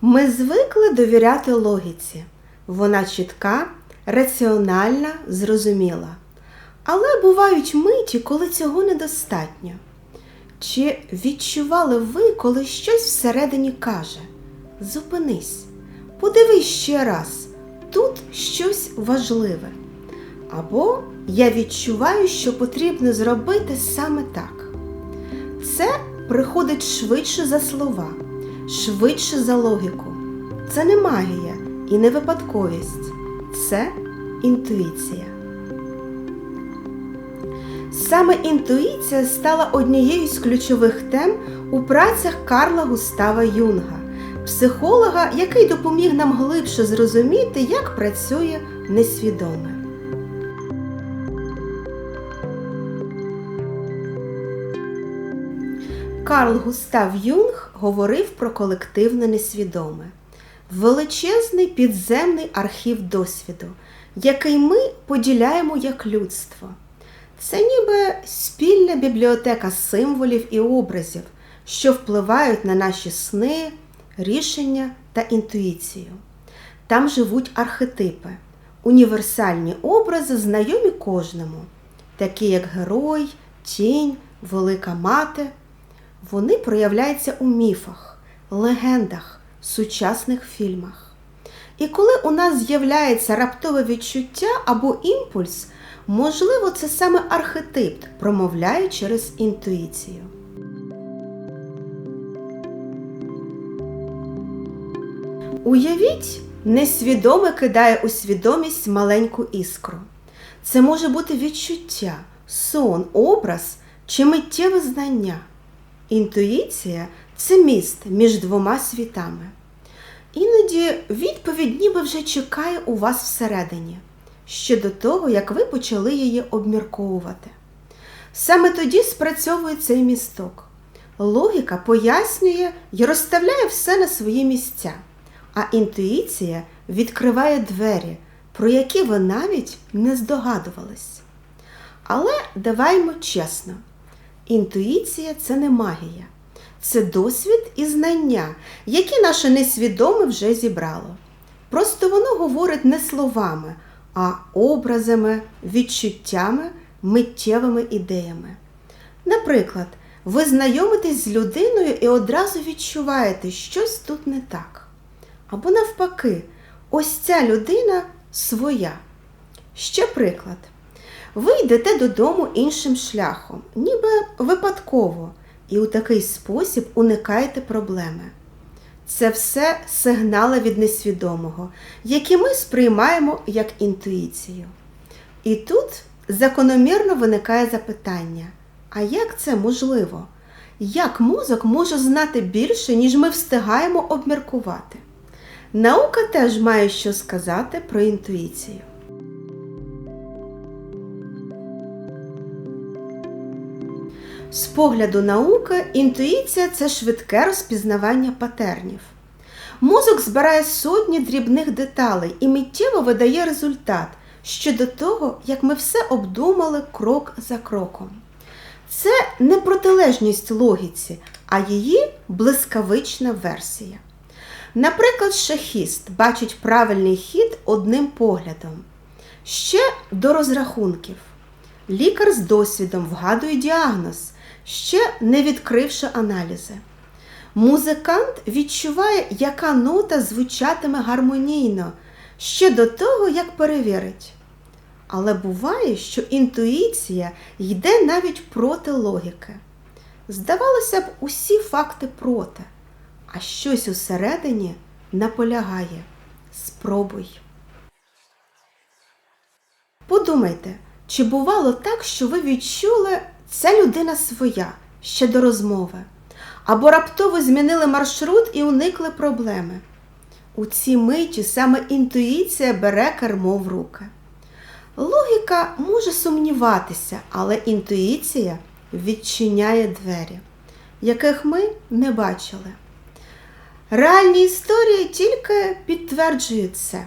Ми звикли довіряти логіці. Вона чітка, раціональна, зрозуміла. Але бувають миті, коли цього недостатньо. Чи відчували ви, коли щось всередині каже? Зупинись, подивись ще раз, тут щось важливе. Або я відчуваю, що потрібно зробити саме так. Це приходить швидше за слова, швидше за логіку. Це не магія і не випадковість, це інтуїція. Саме інтуїція стала однією з ключових тем у працях Карла Густава Юнга, психолога, який допоміг нам глибше зрозуміти, як працює несвідоме. Карл Густав Юнг говорив про колективне несвідоме, величезний підземний архів досвіду, який ми поділяємо як людство. Це ніби спільна бібліотека символів і образів, що впливають на наші сни, рішення та інтуїцію. Там живуть архетипи, універсальні образи, знайомі кожному, такі як герой, тінь, велика мати. Вони проявляються у міфах, легендах, сучасних фільмах. І коли у нас з'являється раптове відчуття або імпульс, можливо, це саме архетип промовляє через інтуїцію. Уявіть, несвідоме кидає у свідомість маленьку іскру. Це може бути відчуття, сон, образ чи миттєве знання. Інтуїція це міст між двома світами. Іноді відповідь ніби вже чекає у вас всередині, ще до того, як ви почали її обмірковувати. Саме тоді спрацьовує цей місток. Логіка пояснює і розставляє все на свої місця, а інтуїція відкриває двері, про які ви навіть не здогадувались. Але даваймо чесно. Інтуїція це не магія, це досвід і знання, які наше несвідоме вже зібрало. Просто воно говорить не словами, а образами, відчуттями, миттєвими ідеями. Наприклад, ви знайомитесь з людиною і одразу відчуваєте, щось тут не так. Або навпаки, ось ця людина своя. Ще приклад. Ви йдете додому іншим шляхом, ніби випадково, і у такий спосіб уникаєте проблеми. Це все сигнали від несвідомого, які ми сприймаємо як інтуїцію. І тут закономірно виникає запитання: а як це можливо? Як мозок може знати більше, ніж ми встигаємо обміркувати? Наука теж має що сказати про інтуїцію. З погляду науки, інтуїція це швидке розпізнавання патернів. Мозок збирає сотні дрібних деталей і миттєво видає результат ще до того, як ми все обдумали крок за кроком. Це не протилежність логіці, а її блискавична версія. Наприклад, шахіст бачить правильний хід одним поглядом. Ще до розрахунків. Лікар з досвідом вгадує діагноз, ще не відкривши аналізи. Музикант відчуває, яка нота звучатиме гармонійно ще до того, як перевірить. Але буває, що інтуїція йде навіть проти логіки. Здавалося б, усі факти проти, а щось усередині наполягає. Спробуй. Подумайте, чи бувало так, що ви відчули, ця людина своя ще до розмови, або раптово змінили маршрут і уникли проблеми. У цій миті саме інтуїція бере кермо в руки. Логіка може сумніватися, але інтуїція відчиняє двері, яких ми не бачили. Реальні історії тільки підтверджують це.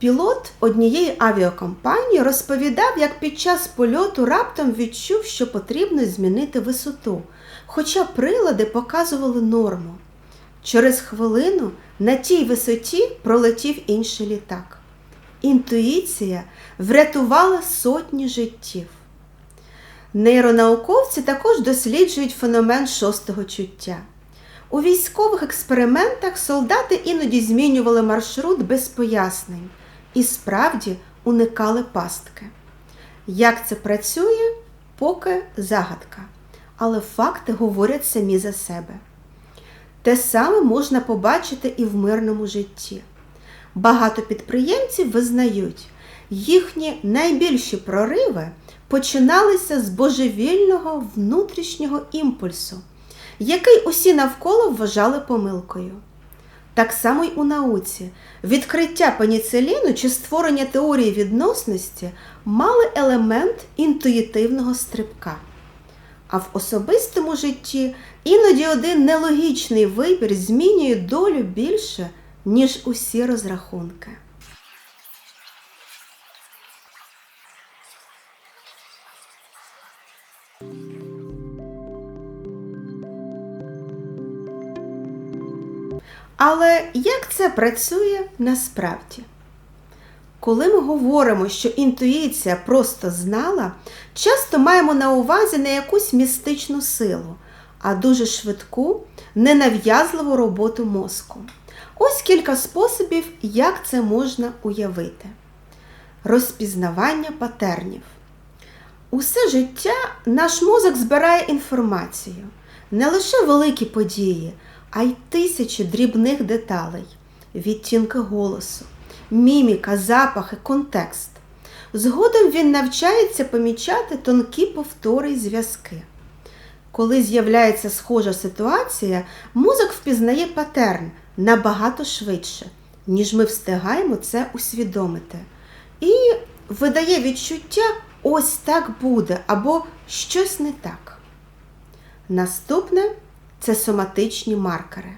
Пілот однієї авіакомпанії розповідав, як під час польоту раптом відчув, що потрібно змінити висоту, хоча прилади показували норму. Через хвилину на тій висоті пролетів інший літак. Інтуїція врятувала сотні життів. Нейронауковці також досліджують феномен шостого чуття. У військових експериментах солдати іноді змінювали маршрут без пояснень і справді уникали пастки. Як це працює, поки загадка, але факти говорять самі за себе. Те саме можна побачити і в мирному житті. Багато підприємців визнають, їхні найбільші прориви починалися з божевільного внутрішнього імпульсу, який усі навколо вважали помилкою. Так само й у науці відкриття пеніциліну чи створення теорії відносності мали елемент інтуїтивного стрибка. А в особистому житті іноді один нелогічний вибір змінює долю більше, ніж усі розрахунки. Але як це працює насправді? Коли ми говоримо, що інтуїція просто знала, часто маємо на увазі не якусь містичну силу, а дуже швидку, ненав'язливу роботу мозку. Ось кілька способів, як це можна уявити. Розпізнавання патернів. Усе життя наш мозок збирає інформацію, не лише великі події, а й тисячі дрібних деталей, відтінки голосу, міміка, запахи, контекст. Згодом він навчається помічати тонкі повтори й зв'язки. Коли з'являється схожа ситуація, мозок впізнає патерн набагато швидше, ніж ми встигаємо це усвідомити. І видає відчуття ось так буде або щось не так. Наступне це соматичні маркери.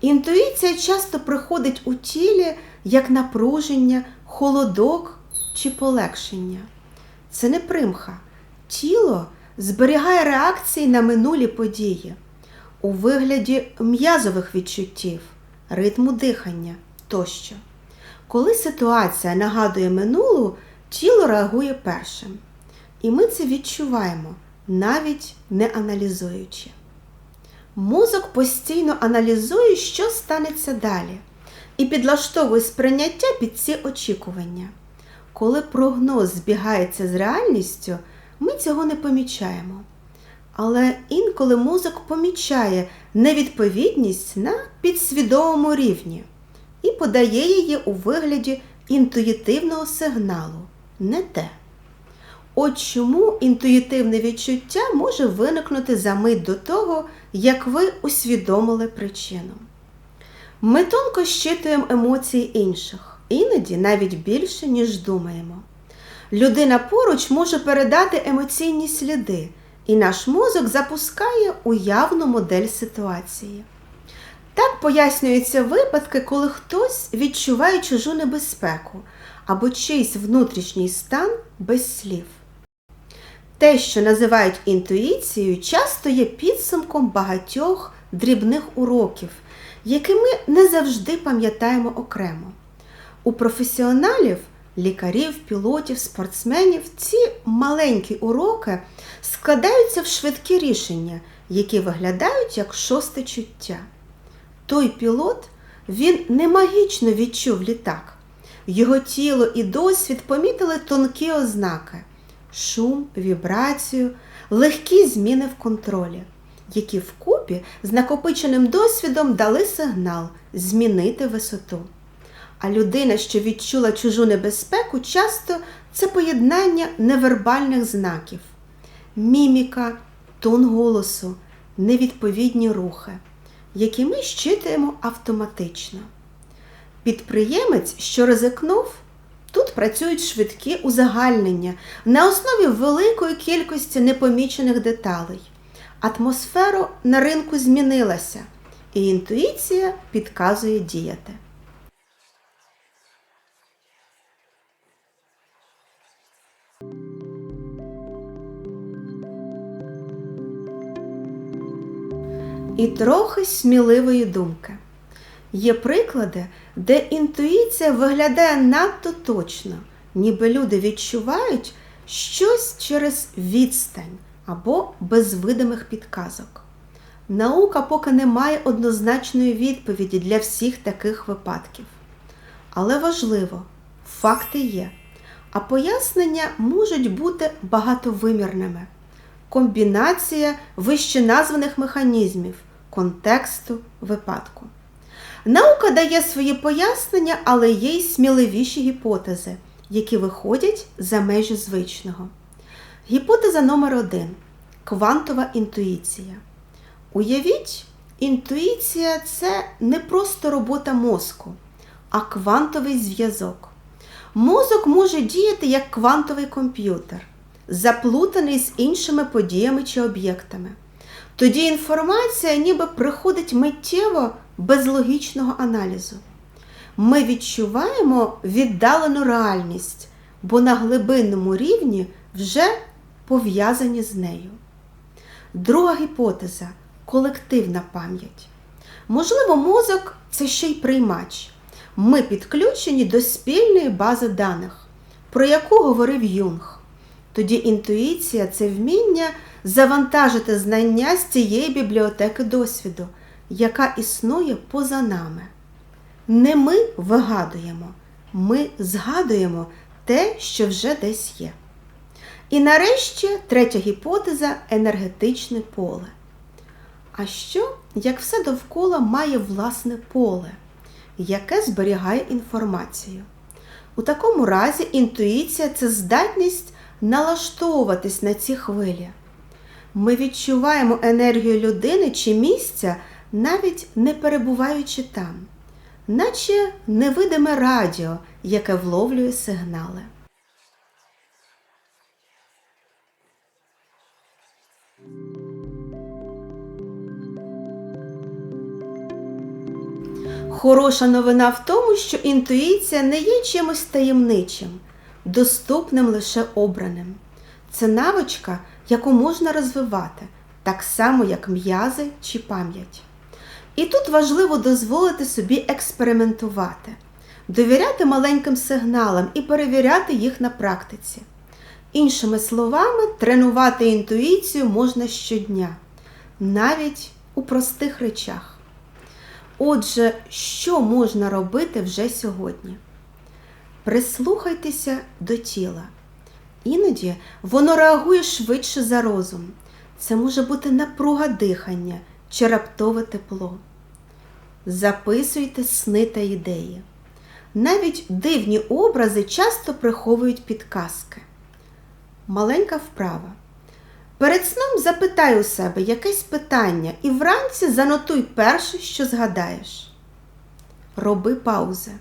Інтуїція часто приходить у тілі як напруження, холодок чи полегшення. Це не примха. Тіло зберігає реакції на минулі події у вигляді м'язових відчуттів, ритму дихання тощо. Коли ситуація нагадує минулу, тіло реагує першим. І ми це відчуваємо, навіть не аналізуючи. Мозок постійно аналізує, що станеться далі, і підлаштовує сприйняття під ці очікування. Коли прогноз збігається з реальністю, ми цього не помічаємо. Але інколи мозок помічає невідповідність на підсвідомому рівні і подає її у вигляді інтуїтивного сигналу не те. От чому інтуїтивне відчуття може виникнути за мить до того, як ви усвідомили причину. Ми тонко щитуємо емоції інших, іноді навіть більше, ніж думаємо. Людина поруч може передати емоційні сліди, і наш мозок запускає уявну модель ситуації. Так пояснюються випадки, коли хтось відчуває чужу небезпеку або чийсь внутрішній стан без слів. Те, що називають інтуїцією, часто є підсумком багатьох дрібних уроків, які ми не завжди пам'ятаємо окремо. У професіоналів, лікарів, пілотів, спортсменів ці маленькі уроки складаються в швидкі рішення, які виглядають як шосте чуття. Той пілот він не магічно відчув літак. Його тіло і досвід помітили тонкі ознаки шум, вібрацію, легкі зміни в контролі, які вкупі з накопиченим досвідом дали сигнал змінити висоту. А людина, що відчула чужу небезпеку, часто це поєднання невербальних знаків, міміка, тон голосу, невідповідні рухи, які ми щитуємо автоматично. Підприємець, що ризикнув, Тут працюють швидкі узагальнення на основі великої кількості непомічених деталей. Атмосфера на ринку змінилася, і інтуїція підказує діяти. і трохи сміливої думки. Є приклади, де інтуїція виглядає надто точно, ніби люди відчувають щось через відстань або без видимих підказок. Наука поки не має однозначної відповіді для всіх таких випадків. Але важливо, факти є, а пояснення можуть бути багатовимірними. Комбінація вище названих механізмів, контексту, випадку. Наука дає свої пояснення, але є й сміливіші гіпотези, які виходять за межі звичного. Гіпотеза номер один квантова інтуїція. Уявіть, інтуїція це не просто робота мозку, а квантовий зв'язок. Мозок може діяти як квантовий комп'ютер, заплутаний з іншими подіями чи об'єктами. Тоді інформація ніби приходить миттєво без логічного аналізу. Ми відчуваємо віддалену реальність, бо на глибинному рівні вже пов'язані з нею. Друга гіпотеза колективна пам'ять. Можливо, мозок це ще й приймач. Ми підключені до спільної бази даних, про яку говорив Юнг. Тоді інтуїція це вміння завантажити знання з цієї бібліотеки досвіду, яка існує поза нами. Не ми вигадуємо, ми згадуємо те, що вже десь є. І нарешті третя гіпотеза енергетичне поле. А що, як все довкола має власне поле, яке зберігає інформацію? У такому разі інтуїція це здатність налаштовуватись на ці хвилі. Ми відчуваємо енергію людини чи місця, навіть не перебуваючи там, наче невидиме радіо, яке вловлює сигнали. Хороша новина в тому, що інтуїція не є чимось таємничим, доступним лише обраним. Це навичка, яку можна розвивати, так само, як м'язи чи пам'ять. І тут важливо дозволити собі експериментувати, довіряти маленьким сигналам і перевіряти їх на практиці. Іншими словами, тренувати інтуїцію можна щодня, навіть у простих речах. Отже, що можна робити вже сьогодні? Прислухайтеся до тіла. Іноді воно реагує швидше за розум. Це може бути напруга дихання чи раптове тепло. Записуйте сни та ідеї. Навіть дивні образи часто приховують підказки. Маленька вправа. Перед сном запитай у себе якесь питання і вранці занотуй перше, що згадаєш. Роби паузи.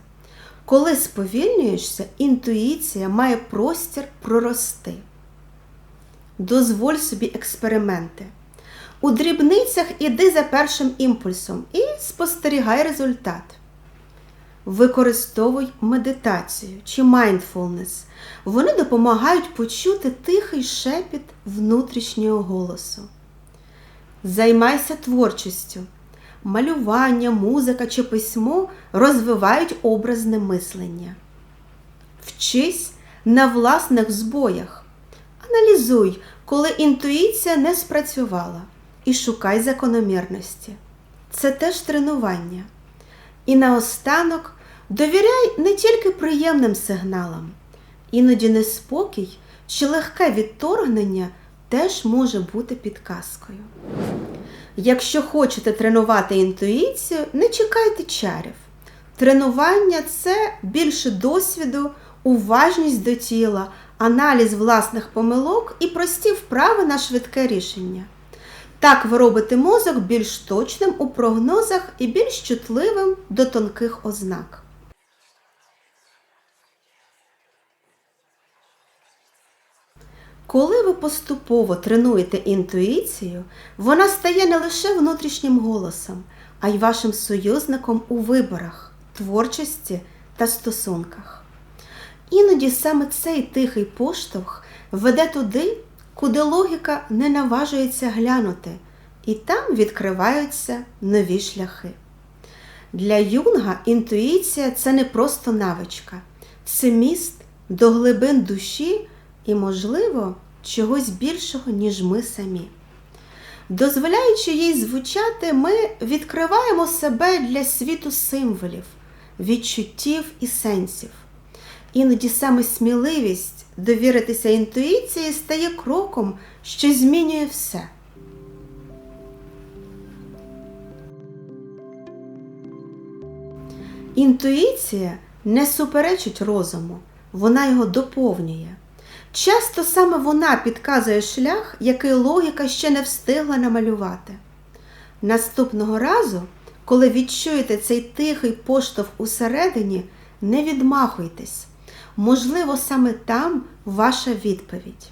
Коли сповільнюєшся, інтуїція має простір прорости. Дозволь собі експерименти. У дрібницях іди за першим імпульсом і спостерігай результат. Використовуй медитацію чи mindfulness. Вони допомагають почути тихий шепіт внутрішнього голосу. Займайся творчістю. Малювання, музика чи письмо розвивають образне мислення. Вчись на власних збоях. Аналізуй, коли інтуїція не спрацювала, і шукай закономірності. Це теж тренування. І наостанок довіряй не тільки приємним сигналам, іноді неспокій чи легке відторгнення теж може бути підказкою. Якщо хочете тренувати інтуїцію, не чекайте чарів. Тренування це більше досвіду, уважність до тіла, аналіз власних помилок і прості вправи на швидке рішення. Так ви робите мозок більш точним у прогнозах і більш чутливим до тонких ознак. Коли ви поступово тренуєте інтуїцію, вона стає не лише внутрішнім голосом, а й вашим союзником у виборах, творчості та стосунках. Іноді саме цей тихий поштовх веде туди, куди логіка не наважується глянути, і там відкриваються нові шляхи. Для юнга інтуїція це не просто навичка, це міст до глибин душі і, можливо, чогось більшого, ніж ми самі. Дозволяючи їй звучати, ми відкриваємо себе для світу символів, відчуттів і сенсів. Іноді саме сміливість довіритися інтуїції стає кроком, що змінює все. Інтуїція не суперечить розуму, вона його доповнює. Часто саме вона підказує шлях, який логіка ще не встигла намалювати. Наступного разу, коли відчуєте цей тихий поштовх усередині, не відмахуйтесь. Можливо, саме там ваша відповідь.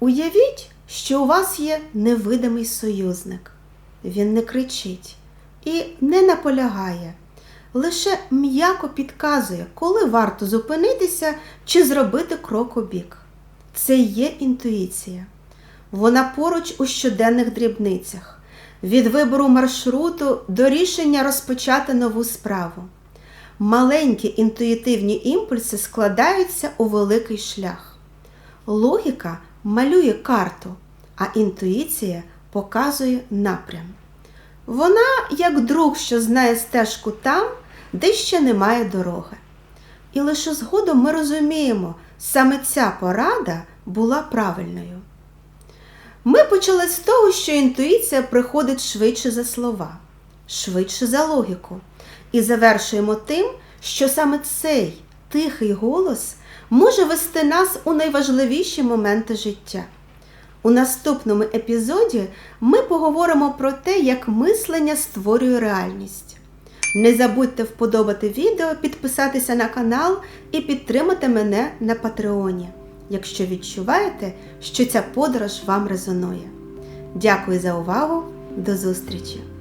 Уявіть, що у вас є невидимий союзник. Він не кричить і не наполягає, лише м'яко підказує, коли варто зупинитися чи зробити крок у бік. Це є інтуїція. Вона поруч у щоденних дрібницях, від вибору маршруту до рішення розпочати нову справу. Маленькі інтуїтивні імпульси складаються у великий шлях. Логіка малює карту, а інтуїція показує напрям. Вона як друг, що знає стежку там, де ще немає дороги. І лише згодом ми розуміємо, саме ця порада була правильною. Ми почали з того, що інтуїція приходить швидше за слова, швидше за логіку, і завершуємо тим, що саме цей тихий голос може вести нас у найважливіші моменти життя. У наступному епізоді ми поговоримо про те, як мислення створює реальність. Не забудьте вподобати відео, підписатися на канал і підтримати мене на Патреоні, якщо відчуваєте, що ця подорож вам резонує. Дякую за увагу! До зустрічі!